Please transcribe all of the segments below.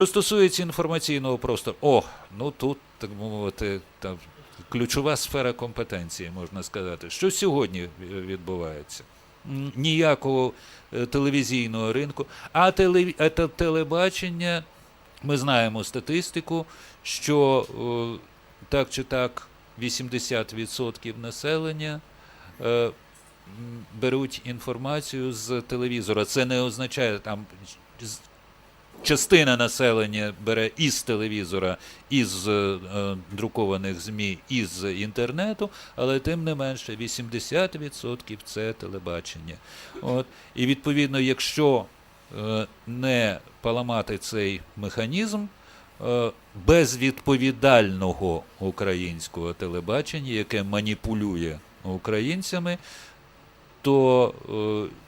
Що стосується інформаційного простору, о, ну тут, так мовити, там, ключова сфера компетенції, можна сказати. Що сьогодні е, відбувається? Ніякого е, телевізійного ринку, а, теле, телебачення, ми знаємо статистику, що е, так чи так 80% населення е, беруть інформацію з телевізора. Це не означає там частина населення бере із телевізора, із е, е, друкованих ЗМІ, із інтернету, але тим не менше 80% це телебачення. От. І відповідно, якщо е, не поламати цей механізм, е, безвідповідального українського телебачення, яке маніпулює українцями, то е,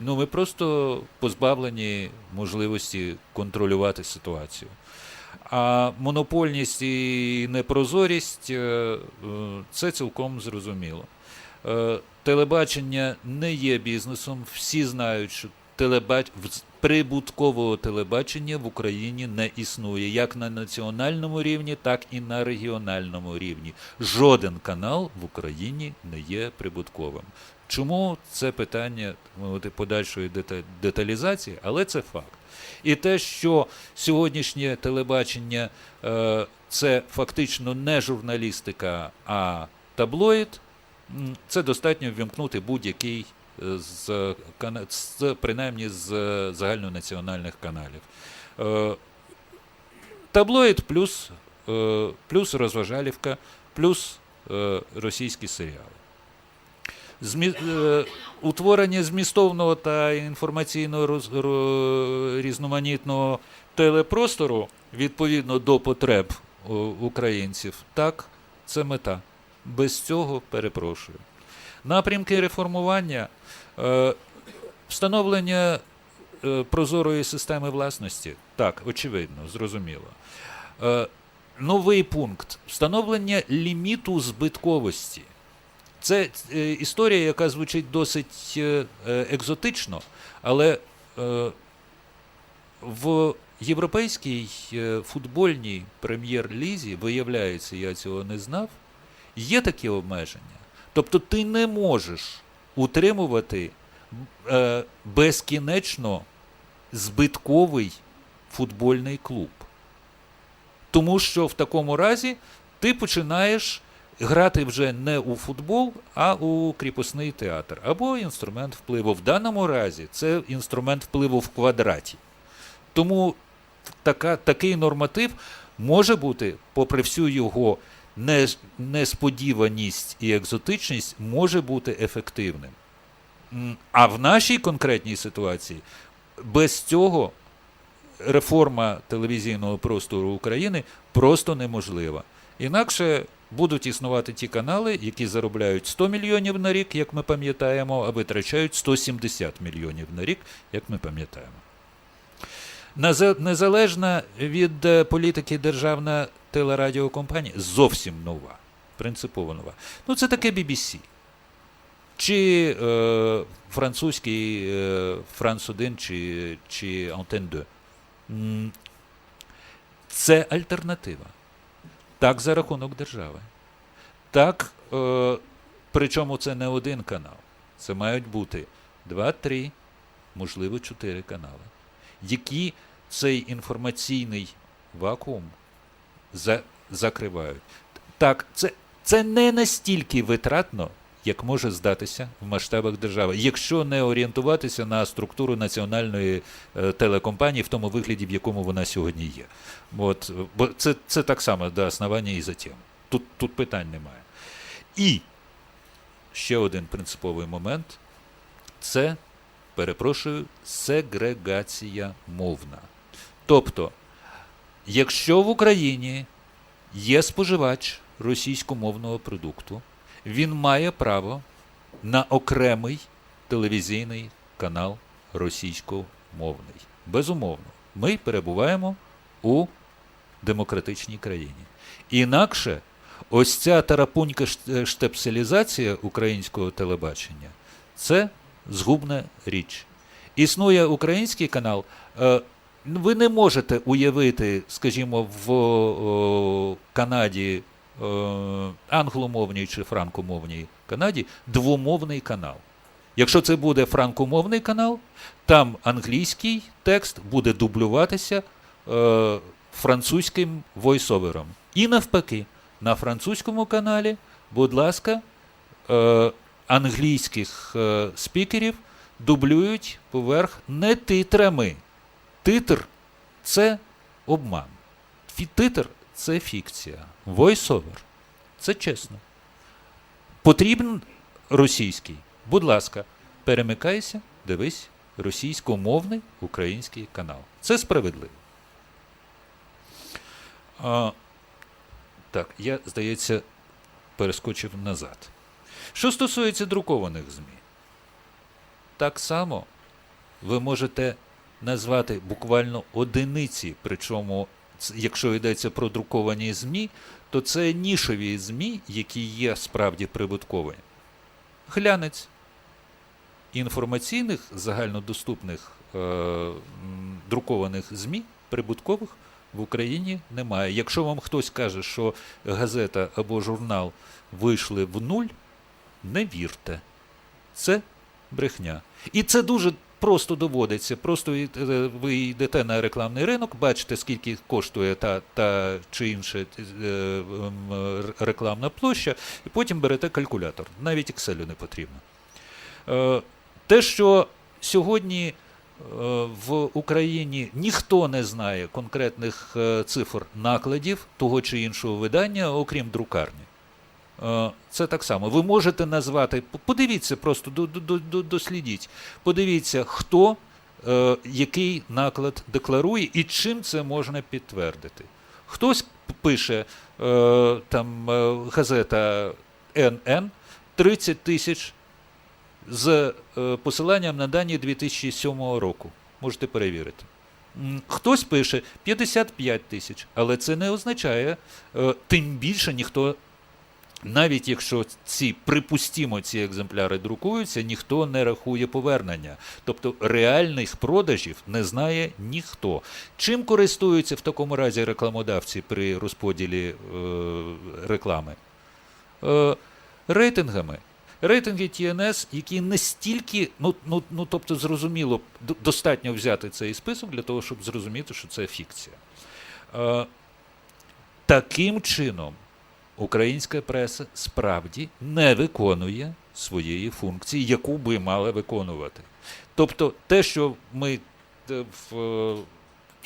ну, ми просто позбавлені можливості контролювати ситуацію. А монопольність і непрозорість е, е, це цілком зрозуміло. Е, Телебачення не є бізнесом. Всі знають, що телебач... прибуткового телебачення в Україні не існує як на національному рівні, так і на регіональному рівні. Жоден канал в Україні не є прибутковим. Чому це питання подальшої деталізації, але це факт. І те, що сьогоднішнє телебачення е, це фактично не журналістика, а таблоїд, це достатньо ввімкнути будь-який е, з, з принаймні з загальнонаціональних каналів. Е, таблоїд плюс, плюс розважалівка, плюс російські серіали. Змі... е, Утворення змістовного та інформаційного роз... різноманітного телепростору відповідно до потреб українців, так, це мета. Без цього перепрошую. Напрямки реформування, е, встановлення е, прозорої системи власності, так, очевидно, зрозуміло. Е, новий пункт встановлення ліміту збитковості. Це е, історія, яка звучить досить е, екзотично, але е, в європейській футбольній прем'єр-лізі, виявляється, я цього не знав, є такі обмеження. Тобто ти не можеш утримувати безкінечно збитковий футбольний клуб. Тому що в такому разі ти починаєш грати вже не у футбол, а у кріпосний театр або інструмент впливу. В даному разі це інструмент впливу в квадраті. Тому така, такий норматив може бути, попри всю його несподіваність і екзотичність, може бути ефективним. А в нашій конкретній ситуації без цього реформа телевізійного простору України просто неможлива. Інакше будуть існувати ті канали, які заробляють 100 мільйонів на рік, як ми пам'ятаємо, а витрачають 170 мільйонів на рік, як ми пам'ятаємо. Незалежна від е, політики державна телерадіокомпанія зовсім нова, принципово нова. Ну, це таке BBC. Чи е, французький е, France 1 чи, чи Antenne 2. Це альтернатива. Так за рахунок держави. Так, е, причому це не один канал. Це мають бути два, три, можливо, чотири канали, які цей інформаційний вакуум за, закривають. Так, це, це не настільки витратно, як може здатися в масштабах держави, якщо не орієнтуватися на структуру національної е, телекомпанії в тому вигляді, в якому вона сьогодні є. От, бо це, це так само до основання і затім. Тут, тут питань немає. І ще один принциповий момент це, перепрошую, сегрегація мовна. Тобто, якщо в Україні є споживач російськомовного продукту, він має право на окремий телевізійний канал російськомовний. Безумовно, ми перебуваємо у демократичній країні. Інакше ось ця тарапунька шт- штепселізація українського телебачення це згубна річ. Існує український канал, е, ви не можете уявити, скажімо, в Канаді, е, англомовній чи франкомовній Канаді, двомовний канал. Якщо це буде франкомовний канал, там англійський текст буде дублюватися е, французьким войсовером. І навпаки, на французькому каналі, будь ласка, е, англійських е, спікерів дублюють поверх не титрами. Титр це обман. Титр це фікція. Voice-over – це чесно. Потрібен російський. Будь ласка, перемикайся, дивись російськомовний український канал. Це справедливо. А, так, я, здається, перескочив назад. Що стосується друкованих ЗМІ, так само ви можете назвати буквально одиниці, причому, якщо йдеться про друковані ЗМІ, то це нішові ЗМІ, які є справді прибуткові. Глянець інформаційних загальнодоступних е, друкованих ЗМІ прибуткових в Україні немає. Якщо вам хтось каже, що газета або журнал вийшли в нуль, не вірте. Це брехня. І це дуже просто доводиться. Просто е, ви йдете на рекламний ринок, бачите, скільки коштує та, та чи інша е, ем, рекламна площа, і потім берете калькулятор. Навіть Excel не потрібно. Е, Те, що сьогодні в Україні ніхто не знає конкретних цифр накладів того чи іншого видання, окрім друкарні. Е, Це так само. Ви можете назвати, подивіться, просто до- до- до- до- дослідіть. Подивіться, хто е, який наклад декларує і чим це можна підтвердити. Хтось пише, е, там газета НН 30 тисяч з посиланням на дані 2007 року. Можете перевірити. Хтось пише 55 тисяч, але це не означає, тим більше ніхто навіть якщо ці припустімо ці екземпляри друкуються, ніхто не рахує повернення. Тобто реальних продажів не знає ніхто. Чим користуються в такому разі рекламодавці при розподілі е, реклами? Е, рейтингами. Рейтинги TNS, які настільки, ну, ну, ну тобто, зрозуміло, достатньо взяти цей список для того, щоб зрозуміти, що це фікція. Е, таким чином, українська преса справді не виконує своєї функції, яку би мала виконувати. Тобто, те, що ми е, в, е,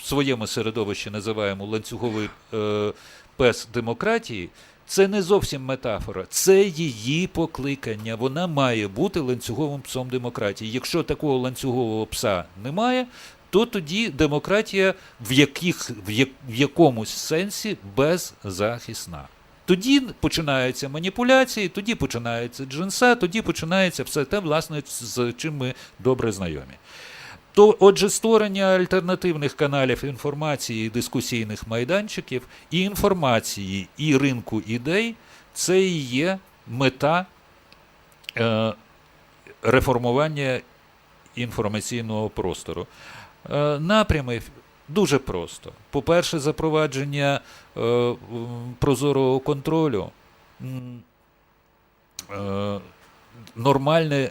своєму середовищі називаємо ланцюговий е, пес демократії, це не зовсім метафора, це її покликання. Вона має бути ланцюговим псом демократії. Якщо такого ланцюгового пса немає, то тоді демократія в, яких, в, як, в якомусь сенсі беззахисна. Тоді починаються маніпуляції, тоді починається джинса, тоді починається все те, власне, з чим ми добре знайомі. То, отже, створення альтернативних каналів інформації, дискусійних майданчиків, і інформації, і ринку ідей це і є мета е, реформування інформаційного простору. Е, напрями дуже просто. По-перше, запровадження е, прозорого контролю, е, нормальне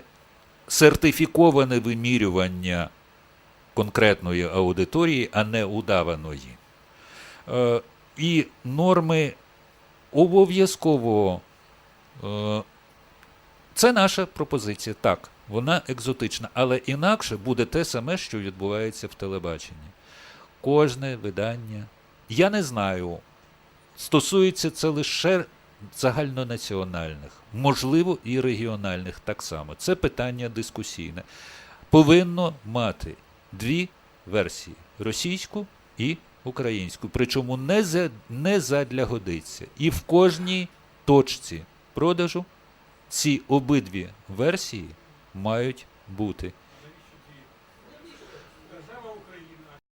сертифіковане вимірювання конкретної аудиторії, а не удаваної. Е, і норми обов'язково. Е, це наша пропозиція. Так, вона екзотична, але інакше буде те саме, що відбувається в телебаченні. Кожне видання. Я не знаю, стосується це лише загальнонаціональних, можливо, і регіональних так само. Це питання дискусійне. Повинно мати дві версії: російську і українську. Причому не, за, не задля годиться. І в кожній точці продажу ці обидві версії мають бути.